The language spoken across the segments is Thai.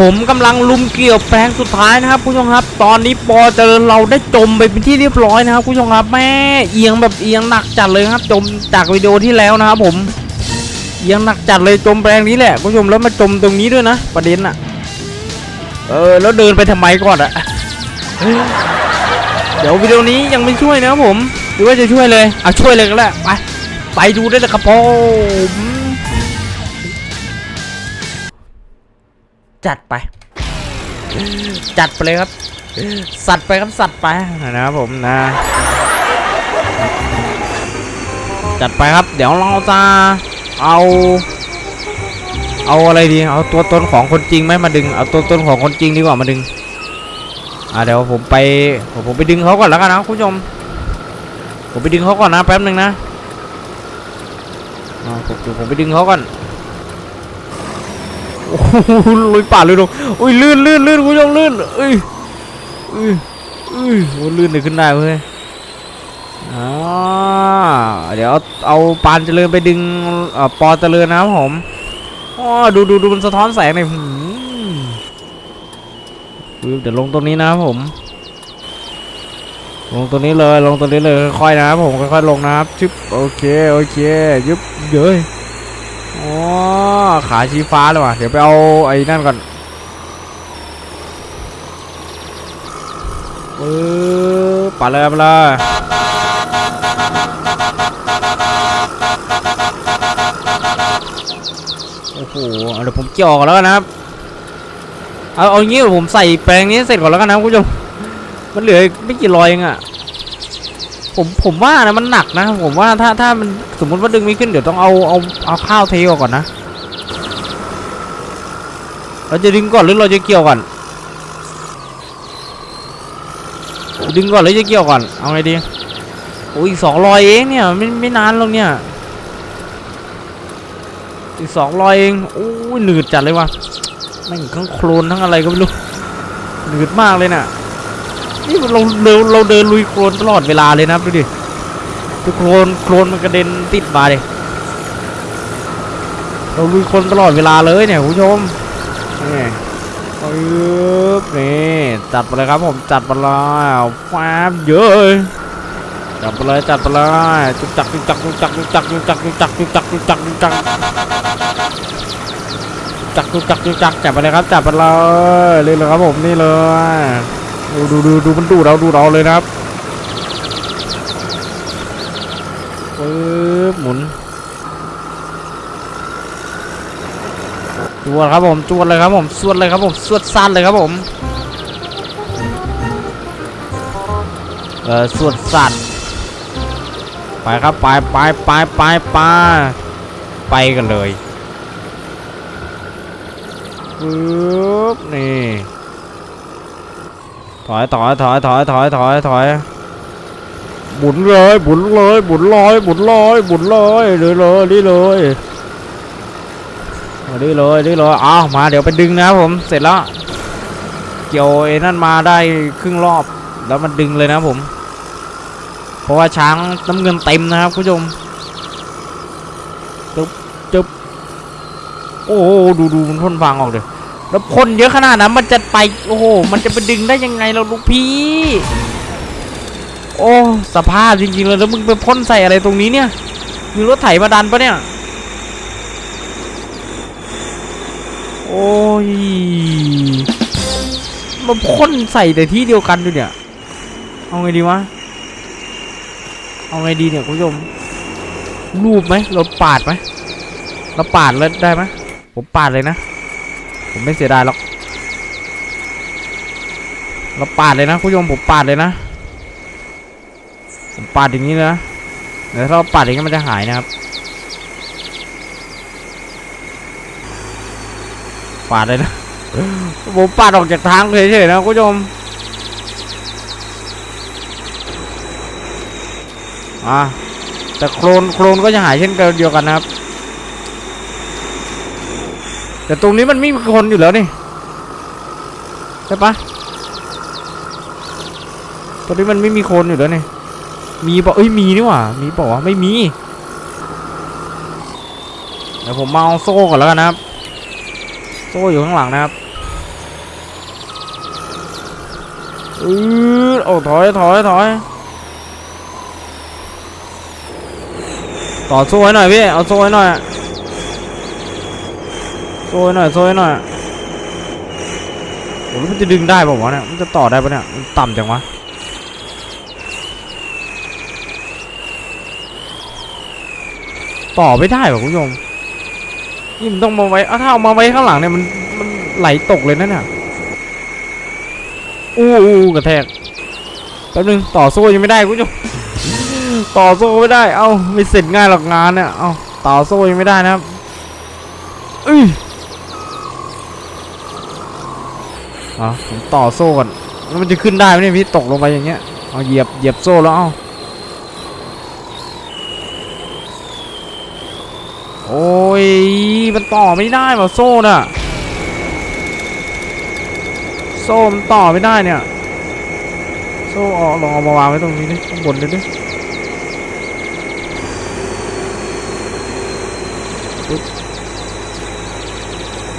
ผมกำลังลุมเกี่ยวแปลงสุดท้ายนะครับคุณผู้ชมครับ ตอนนี้ปอเจริญเราได้จมไปเป็นที่เรียบร้อยนะครับคุณผู้ชมครับแม่เอียงแบบเอียงหนักจัดเลยครับ จมจากวิดีโอที่แล้วนะครับผมเอียงหนักจัดเลยจมแปลงนี้แหละคุณผู้ชมแล้วมาจมตรงนี้ด้วยนะ ประเด็นอะเออแล้วเดินไปทำไมก่อนอะเดี๋ยววิดีโอนี้ยังไม่ช่วยนะครับผม หรือว่าจะช่วยเลยอะช่วยเลยก็แล้วไปไปดูได้เลยครับผม จัดไป จัดไปเลยครับ สัตว์ไปครับสัตว์ไปนะครับผมนะ จัดไปครับ เดี๋ยวเราจะเอา เอาอะไรดี เอาตัวตนของคนจริงไหมมาดึง เอาตัวตนของคนจริงดีกว่ามาดึง อ่าเดี๋ยวผมไปผมไปดึงเขาก่อนแล้วกันนะคุณผู้ชม ผมไปดึงเขาก่อนนะแป๊บหนึ่งนะผมผมผมไปดึงเขาก่อน โอ้โหลุยป่าลุยลงอุ้ยลื่นลื่นลื่นคุณผู้ชมลื่นเอ้ยเอ้ยเอ้ยโอ้ลื่นเลยขึ้นได้เว้ยอ่าเดี๋ยวเอาเอาปานเจริญไปดึงอ่อปอเจริญนะครับผมอ๋อดูดูดูมันสะท้อนแสงหน่อยหืมเดี๋ยวลงตรงนี้นะครับผมลงตรงนี้เลยลงตรงนี้เลยค่อยๆนะครับผมค่อยๆลงนะครับชึบโอเคโอเคยึบเย้ อ๋อขาชี้ฟ้าเลยว่ะ เดี๋ยวไปเอาไอ้นั่นก่อนปึ๊บไปเลยไปเลยโอ้โหเดี๋ยวผมเกี่ยวออกแล้วกันนะครับ เอาเอางี้ผมใส่แปลงนี้เสร็จก่อนแล้วกันนะคุณผู้ชม มันเหลือไม่กี่รอยเองอะ ผมผมว่านะมันหนักนะ ผมว่าถ้าถ้ามันสมมติว่าดึงไม่ขึ้นเดี๋ยวต้องเอาเอาเอาข้าวเทออกก่อนนะเราจะดึงก่อนหรือเราจะเกี่ยวก่อน ดึงก่อนหรือจะเกี่ยวก่อน เอาไงดีโอ้ยอีกสองรอยเองเนี่ยไม่ไม่นานหรอกเนี่ยอีกสองรอยเองโอ้ยหนืดจัดเลยว่ะแม่งทั้งโคลนทั้งอะไรก็ไม่รู้หนืดมากเลยน่ะ นี่เราเราเราเดินลุยโคลนตลอดเวลาเลยนะครับดูดิดูโคลนโคลนมันกระเด็นติดมาเลยเราลุยโคลนตลอดเวลาเลยเนี่ยคุณผู้ชมนี่ปึ๊บนี่จัดไปเลยครับผมจัดไปแล้วฟ้าบเยอะเลยจัดไปเลยจัดไปเลยจุกจักจุกจักจุกจักจุกจักจุกจักจุกจักจุกจักจุกจักจุกจักจักจุกจักจุกจักจับไปเลยครับจับไปเลยเลยเลยครับผมนี่เลย ดูดูดูดูมันดูเราดูเราเลยนะครับปึ๊บหมุนจวดครับผมจวดเลยครับผมสวดเลยครับผมสวดสั้นเลยครับผมเออสวดสั้นไปครับไปไปไปไปไปไปกันเลยปึ๊บนี่ อยถอยถอยถอยถอยถอยถอยหมุนเลยหมุนเลยหมุนลอยหมุนลอยหมุนเลยเลยเลยนี่เลยมานี่เลยนี่เลยเอามาเดี๋ยวไปดึงนะครับผมเสร็จแล้ว เกี่ยวไอ้นั่นมาได้ครึ่งรอบแล้วมันดึงเลยนะครับผม เพราะว่าช้างน้ำเงินเต็มนะครับคุณผู้ชมจุ๊บจุ๊บโอ้โหดูดูมันพ่นฟางออกเลย แล้วพ่นเยอะขนาดนั้นมันจะไปโอ้โหมันจะไปดึงได้ยังไงเราลูกพี่ โอ้สภาพจริงๆเลยแล้วมึงไปพ่นใส่อะไรตรงนี้เนี่ยมีรถไถมาดันปะเนี่ย โอ้ยมาพ่นใส่แต่ที่เดียวกันด้วยเนี่ยเอาไงดีวะเอาไงดีเนี่ยคุณผู้ชมรูปไหมเราปาดไหมเราปาดแล้วได้ไหมผมปาดเลยนะ ผมไม่เสียดายหรอก เราปาดเลยนะคุณผู้ชมผมปาดเลยนะ ผมปาดอย่างนี้เลยนะเดี๋ยวถ้าเราปาดอย่างนี้มันจะหายนะครับ ปาดเลยนะ ผมปาดออกจากทางเฉยๆนะคุณผู้ชมอะแต่โครนโครนก็จะหายเช่นเดียวกันนะครับ แต่ตรงนี้มันไม่มีคนอยู่แล้วนี่ใช่ปะตรงนี้มันไม่มีคนอยู่แล้วนี่มีปะเอ้ยมีนี่หว่ามีปะวะไม่มีเดี๋ยวผมมาเอาโซ่ก่อนแล้วกันนะครับ โซ่อยู่ข้างหลังนะครับอือโอ้ถอยถอยถอยต่อโซ่ให้หน่อยพี่เอาโซ่ให้หน่อย โซ่ให้หน่อยโซ่ให้หน่อยโอ้มันจะดึงได้ป่าวะเนี่ย มันจะต่อได้ปะเนี่ย มันต่ำจังวะต่อไม่ได้ป่ะคุณผู้ชมนี่มันต้องมาไว้เอาถ้าเอามาไว้ข้างหลังเนี่ยมันมันไหลตกเลยนะเนี่ยอู้อู้กระแทกแป๊บนึงต่อโซ่ยังไม่ได้คุณผู้ชมต่อโซ่ไม่ได้ เอ้าไม่เสร็จง่ายหรอกงานเนี่ย เอ้าต่อโซ่ยังไม่ได้นะครับเอ้ อะผมต่อโซ่ก่อนแล้วมันจะขึ้นได้ไหมเนี่ยพี่ตกลงไปอย่างเงี้ยเอาเหยียบเหยียบโซ่แล้วเอ้าโอ้ยมันต่อไม่ได้ว่ะโซ่น่ะโซ่มันต่อไม่ได้เนี่ยโซ่เอาลองเอามาวางไว้ตรงนี้ดิข้างบนเลยดิ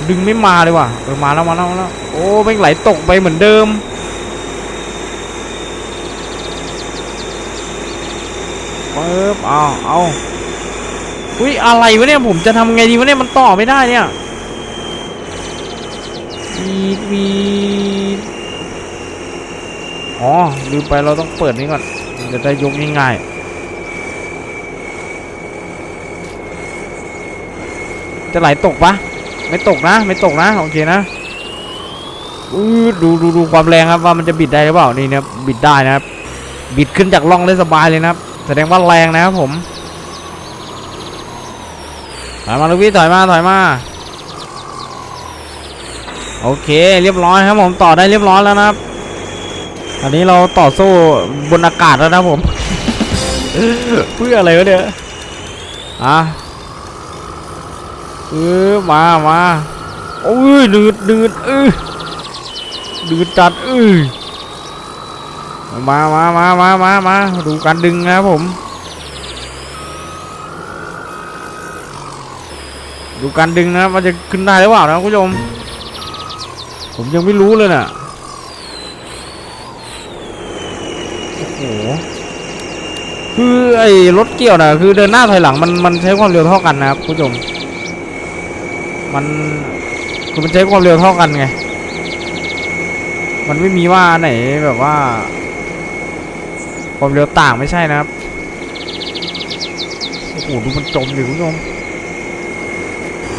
ดึงไม่มาเลยว่ะเออมาแล้วมาแล้วมาแล้ว โอ้แม่งไหลตกไปเหมือนเดิม ปึ๊บเอาเอาอุ้ยอะไรวะเนี่ย ผมจะทำไงดีวะเนี่ย มันต่อไม่ได้เนี่ยวีดวีดอ๋อลืมไปเราต้องเปิดนี้ก่อนจะได้ยกง่ายๆจะไหลตกปะไม่ตกนะ ไม่ตกนะ โอเคนะ อือดูดูดูความแรงครับว่ามันจะบิดได้หรือเปล่านี่นะบิดได้นะครับ บิดขึ้นจากร่องได้สบายเลยนะครับ แสดงว่าแรงนะครับผมถอยมาลูกพี่ถอยมาถอยมาโอเค เรียบร้อยครับผมต่อได้เรียบร้อยแล้วนะครับอันนี้เราต่อสู้บนอากาศแล้วนะผมเพื่ออะไรวะเนี่ยอะเออมามาโอ้ยดืดดืดเออ ดืดจัดเออมามามามามามาดูการดึงนะครับผม ดูการดึงนะว่าจะขึ้นได้หรือเปล่านะคุณผู้ชม ผมยังไม่รู้เลยน่ะโอ้โหคือไอ้รถเกี่ยวนะคือเดินหน้าถอยหลังมันมันใช้ความเร็วเท่ากันนะครับคุณผู้ชม มันคือมันใช้ความเร็วเท่ากันไง มันไม่มีว่าไหนแบบว่าความเร็วต่างไม่ใช่นะครับโอ้โหดูมันจมดิคุณผู้ชม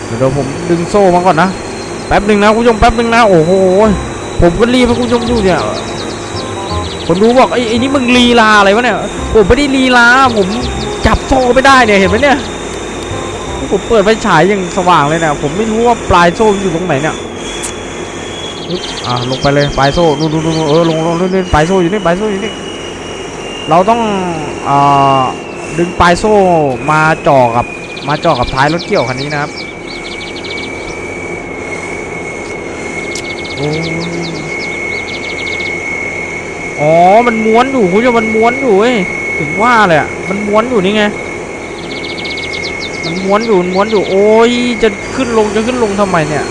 เดี๋ยวผมดึงโซ่มาก่อนนะแป๊บหนึ่งนะคุณผู้ชมแป๊บหนึ่งนะโอ้โหผมก็รีบให้คุณผู้ชมดูเนี่ยคนดูบอกไอ้ไอ้นี่มึงลีลาอะไรวะเนี่ยผมไม่ได้ลีลาผมจับโซ่ไม่ได้เนี่ยเห็นไหมเนี่ยผมเปิดไฟฉายอย่างสว่างเลยเนะผมไม่รู้ว่าปลายโซ่อยู่ตรงไหนเนี่ย อ่าลงไปเลยปลายโซ่นู่นนู่นเออลงลงนู่นนู่นปลายโซ่อยู่นี่ปลายโซ่อยู่นี่เราต้องอ่าดึงปลายโซ่มาจ่อกับมาจ่อกับท้ายรถเกี่ยวคันนี้นะครับโอ้อ๋อ มันม้วนอยู่คุณผู้ชมมันม้วนอยู่เว้ยถึงว่าเลยอะมันม้วนอยู่นี่ไง มันม้วนอยู่มันม้วนอยู่ โอ้ย จะขึ้นลงจะขึ้นลงทำไมเนี่ย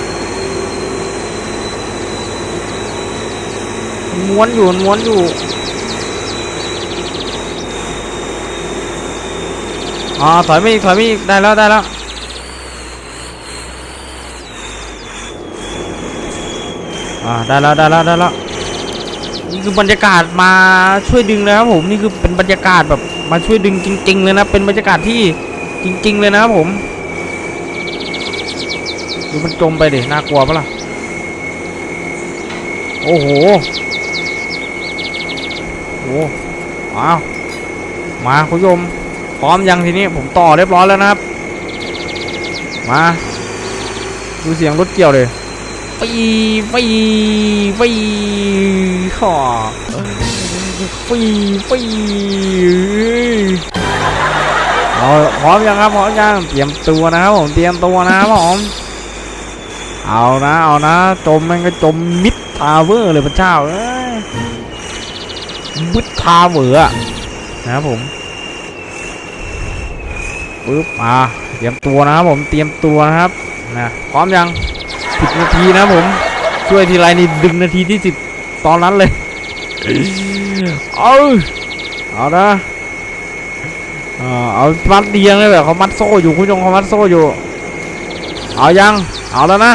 ม้วนอยู่ม้วนอยู่อ่าถอยไม่อีกถอยไม่อีกได้แล้วได้แล้วอ่าได้แล้วได้แล้วได้แล้วนี่คือบรรยากาศมาช่วยดึงนะครับผมนี่คือเป็นบรรยากาศแบบมาช่วยดึงจริง ๆ เลยนะเป็นบรรยากาศที่จริง ๆ เลยนะครับผมดูมันจมไปดิน่ากลัวปะล่ะโอ้โห อ้อ้าวมาคุณผู้ชมพร้อมยังทีนี้ผมต่อเรียบร้อยแล้วนะครับ มาดูเสียงรถเกี่ยวเลยปีปีปีขอปีปีเอาพร้อมยังครับพร้อมยังเตรียมตัวนะครับผมเตรียมตัวนะครับผมเอานะเอานะจมมันก็จมมิดทาวเวอร์เลยพระเจ้าเอ้ ยมิดทาวเวอร์อนะครับผมปึ๊บมาเตรียมตัวนะครับผมเตรียมตัวนะครับนะพร้อมยังสิบนาทีนะผมช่วยทีไรนี่ดึงนาทีที่สิบตอนนั้นเลยเอาเอานะอ่าเอามัดเดียงเลยแบบเขามัดโซ่อยู่คุณผู้ชมเขามัดโซ่อยู่ เอายังเอาแล้วนะ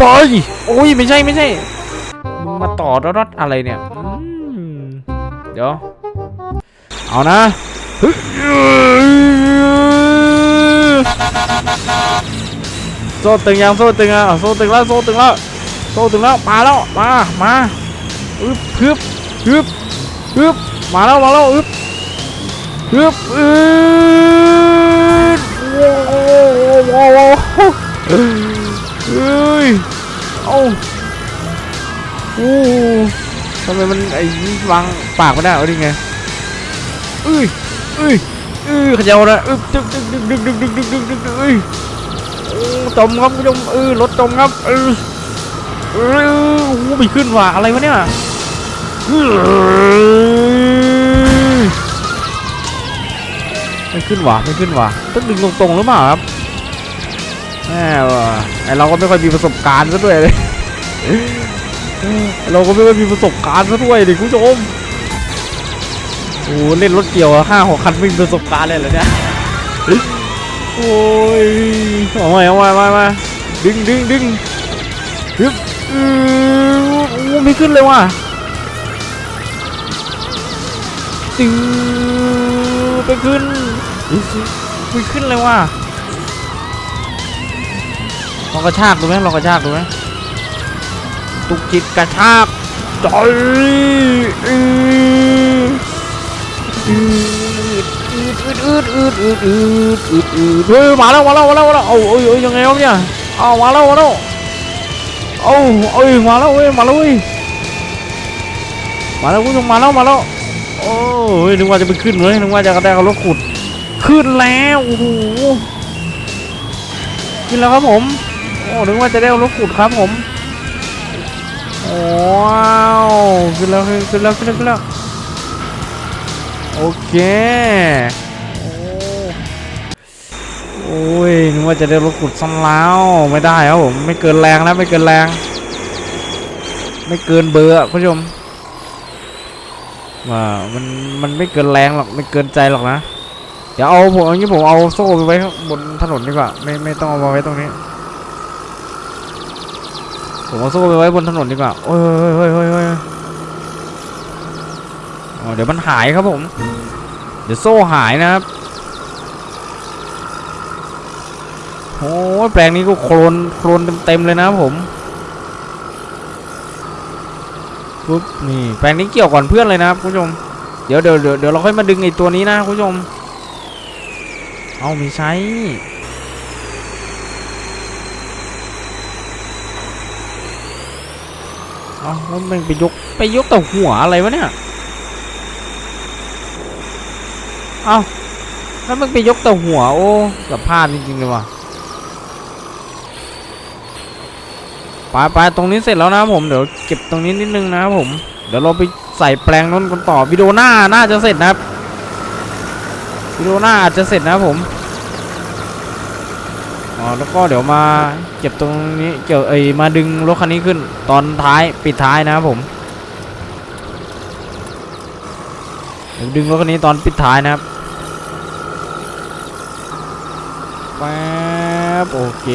บอยโอ้ยไม่ใช่ไม่ใช่ มาต่อรถอะไรเนี่ยเดี๋ยว เอานะโซ่ตึงยังโซ่ตึงอะโซ่ตึงแล้วโซ่ตึงแล้วโซ่ตึงแล้วมาแล้วมามาอึบฮึบฮึบฮึบมาแล้วมาแล้วอึบฮึบอึบว้าวว้าวว้าวเฮ้ยเอ้า โอ้ทำไมมันไอ้วางปากไม่ได้เอาดิไงเอ้ยเอ้ยเอ้ยขย่านะอึ๊บดึกดึกดึกดึกดึกดึกดึกดึกดึกดึกเอ้ยโอ้จมครับคุณผู้ชมเออรถจมครับเออเออโอ้โหไม่ขึ้นว่ะอะไรวะเนี่ยไม่ขึ้นว่ะไม่ขึ้นว่ะต้องดึงตรงๆหรือเปล่าครับแหมว่ะไอเราก็ไม่ค่อยมีประสบการณ์ซะด้วยเลย เราก็ไม่ค่อยมีประสบการณ์ซะด้วยดิคุณผู้ชมโอ้เล่นรถเกี่ยวห้าหกคันไม่มีประสบการณ์เลยเหรอเนี่ยโอ้ยเอาไว้เอาไว้เอาไว้เอาดึงดึงดึงดึงอือโอ้ไม่ขึ้นเลยว่ะตึงไปขึ้นไม่ขึ้นเลยว่ะลองกระชากดูไหมลองกระชากดูไหม ตุกจิตกระชากจอยอืออืดอืดอืดอืดอืดอืดอืดอืดเฮ้ยมาแล้วมาแล้วมาแล้วมาแล้วเอาเอ้ยเอ้ยยังไงวะเนี่ยเอามาแล้วมาแล้วเอาเอ้ยมาแล้วเว้ยมาแล้วเว้ยมาแล้วคุณผู้ชมมาแล้วมาแล้วโอ้ยนึกว่าจะไปขึ้นเลยนึกว่าจะกระแทกรถขุด ขึ้นแล้วโอ้โหขึ้นแล้วครับผมโอ้นึกว่าจะได้รถขุดครับผม ว้าวขึ้นแล้วขึ้นแล้วขึ้นแล้วขึ้นแล้วโอเคโอ้ยนึกว่าจะได้รถขุดซ้ำแล้วไม่ได้ครับผมไม่เกินแรงนะไม่เกินแรง ไม่เกินเบอร์อคุณผู้ชมว่ามันมันไม่เกินแรงหรอกไม่เกินใจหรอกนะเดี๋ยวเอาผมเอางี้ผมเอาโซ่ไปไว้บนถนนดีกว่าไม่ไม่ต้องเอาไว้ตรงนี้ ผมเอาโซ่ไปไว้บนถนนดีกว่าโอ้ยเฮ้ยเฮ้ยเฮ้ยเฮ้ยเดี๋ยวมันหายครับผม เดี๋ยวโซ่หายนะครับโอ้ยแปลงนี้ก็โคลนโคลนเต็มๆเลยนะผมปุ๊บนี่แปลงนี้เกี่ยวก่อนเพื่อนเลยนะครับคุณผู้ชมเดี๋ยวเดี๋ยวเดี๋ยวเราค่อยมาดึงไอ้ตัวนี้นะคุณผู้ชม เอาม่ใช้ เอาแล้วมันไปยกไปยกแต่หัวอะไรวะเนี่ยเอ้าแล้วมันไปยกแต่หัวโอ้กับพลาดจริงๆเลยว่ะไปไปตรงนี้เสร็จแล้วนะผมเดี๋ยวเก็บตรงนี้นิดนึงนะครับผม เดี๋ยวเราไปใส่แปลงนู้นกันต่อวิดีโอหน้าน่าจะเสร็จนะครับวิดีโอหน้าอาจจะเสร็จนะครับผม อ๋อแล้วก็เดี๋ยวมาเก็บตรงนี้เกี่ยวเอ้มาดึงรถคันนี้ขึ้น ตอนท้ายปิดท้ายนะครับผมดึงรถคันนี้ตอนปิดท้ายนะครับแป๊บโอเค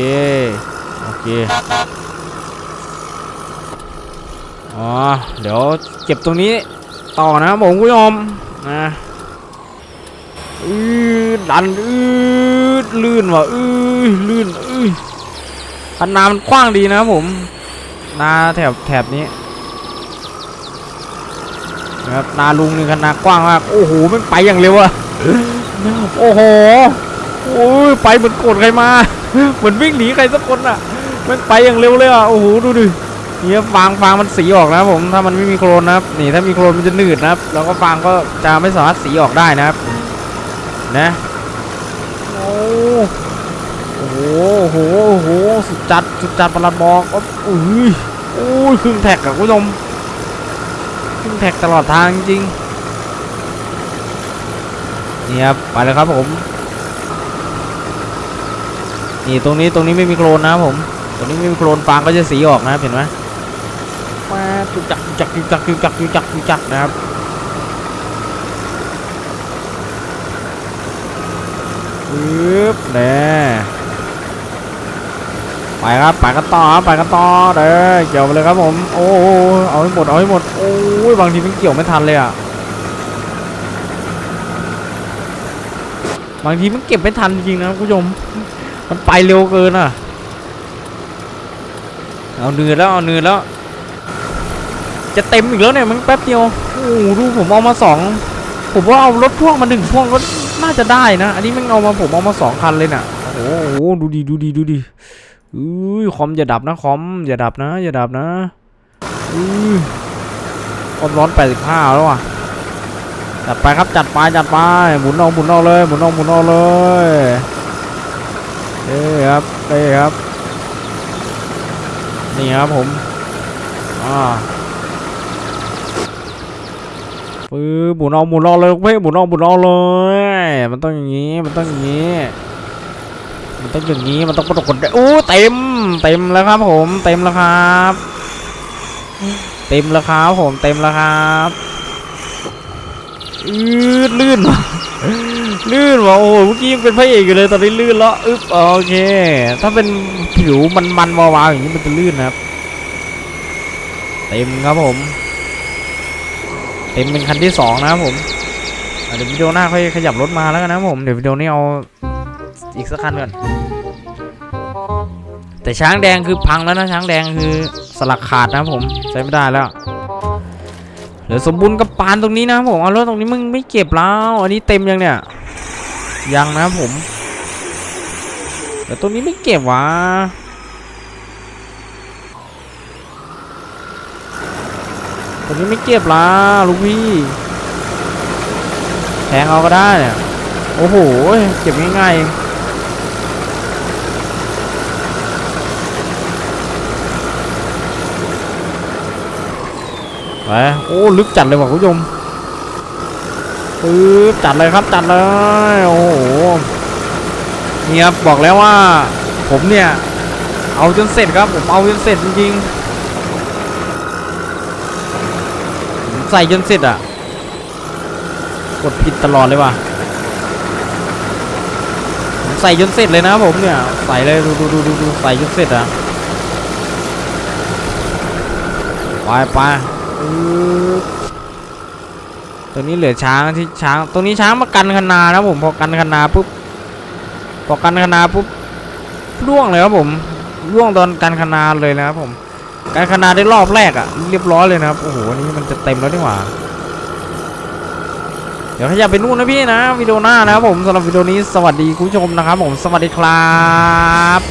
โอเคอ๋อเดี๋ยวเก็บตรงนี้ต่อนะครับผมคุณผู้ชมนะอือดันอืด ลื่นว่ะอือลื่นอือคันนามันกว้างดีนะครับผม นาแถบแถบนี้นะครับนาลุงนี่คันนากว้างมากโอ้โหมันไปอย่างเร็วอะโอ้โหโอ้ยไปเหมือนโกรธใครมา เหมือนวิ่งหนีใครสักคนอะมันไปอย่างเร็วเลยอะโอ้โหดูดิเนี่ยฟางฟางมันสีออกนะผมถ้ามันไม่มีโคลนนะครับนี่ถ้ามีโคลนมันจะหนืดนะครับ แล้วก็ฟางก็จะไม่สามารถสีออกได้นะครับนะ โอ้โอ้โหโอ้โหโอ้โหสุดจัดสุดจัดประหลัดบอกโอ้ยโอ้ยครึ่งแท็กอะคุณผู้ชมครึ่งแท็กตลอดทางจริงนี่ครับไปเลยครับผมนี่ตรงนี้ตรงนี้ไม่มีโคลนนะครับผมตรงนี้ไม่มีโคลนฟางก็จะสีออกนะครับเห็นไหมแป๊จุกจักจุกจักจุกจักจุกจักจุกจักจุกจักนะครับ ปึ๊บเน่ไปครับไปกันต่อครับไปกันต่อเด้อเกี่ยวไปเลยครับผม โอ้เอาให้หมดเอาให้หมดโอ้ยบางทีมันเกี่ยวไม่ทันเลยอะบางทีมันเก็บไม่ทันจริงนะคุณผู้ชมมันไปเร็วเกินอะเอาเนือแล้วเอาเนือแล้ว จะเต็มอีกแล้วเนี่ยมันแป๊บเดียวโอ้ดูผมเอามาสองผมว่าเอารถพ่วงมาหนึ่งพ่วงก็ น่าจะได้นะ อันนี้มันเอามาผมเอามาสองคันเลยน่ะ โอ้โห ดูดีดูดีดูดีอุ้ยคอมอย่าดับนะคอมอย่าดับนะ อย่าดับนะอุ้ยความร้อน 85 แล้วอะ จัดไปครับจัดไปจัดไป หมุนเอาหมุนเอาเลย หมุนเอาหมุนเอาเลยเอ้ครับเอ้ครับ นี่ครับผม อ่า ปื้อหมุนเอาหมุนเอาเลยเพ่หมุนเอาหมุนเอาเลย มันต้องอย่างนี้มันต้องอย่างนี้ มันต้องอย่างนี้มันต้องประกดได้อู้เต็มเต็มแล้วครับ ผมเต็มแล้วครับ เต็มแล้วครับผมเต็มแล้วครับอืดลื่นลื่นว่ะโอ้โหเมื่อกี้ยังเป็นพระเอกอยู่เลยตอนนี้ลื่นแล้วอึ๊บโอเค ถ้าเป็นผิวมันๆวาวๆอย่างนี้มันจะลื่นนะครับ เต็มครับผม เต็มเป็นคันที่สองนะครับผมเดี๋ยววิดีโอหน้าค่อยขยับรถมาแล้วกันนะผมเดี๋ยววิดีโอนี้เอาอีกสักคันก่อนแต่ช้างแดงคือพังแล้วนะช้างแดงคือสลักขาดนะผมใช้ไม่ได้แล้วเหลือสมบูรณ์กับปานตรงนี้นะผมเอารถตรงนี้มึงไม่เก็บแล้วอันนี้เต็มยังเนี่ยยังนะผมแต่ตรงนี้ไม่เก็บวะ ตรงนี้ไม่เก็บละลูกพี่แทงเอาก็ได้เนี่ยโอ้โหเก็บง่ายๆไปโอ้ลึกจัดเลยว่ะคุณผู้ชมปึ๊บจัดเลยครับจัดเลยโอ้โหนี่ครับบอกแล้วว่าผมเนี่ยเอาจนเสร็จครับผมเอาจนเสร็จจริงๆ ผม ใส่จนเสร็จอะ กดผิดตลอดเลยว่ะผมใส่จนเสร็จเลยนะผมเนี่ย ใส่เลยดูดูดูดูดูใส่จนเสร็จอะไปไปตัวนี้เหลือช้างที่ช้างตรงนี้ช้างมากันคนานะผมพอกันคนาปุ๊บพอกันคนาปุ๊บล่วงเลยครับผมล่วงตอนกันคนาเลยนะครับผม การคณาได้รอบแรกอะเรียบร้อยเลยนะครับโอ้โหอันนี้มันจะเต็มแล้วนี่หว่าเดี๋ยวขยับไปนู่นนะพี่นะวิดีโอหน้านะครับผมสำหรับวิดีโอนี้สวัสดีคุณผู้ชมนะครับผมสวัสดีครับ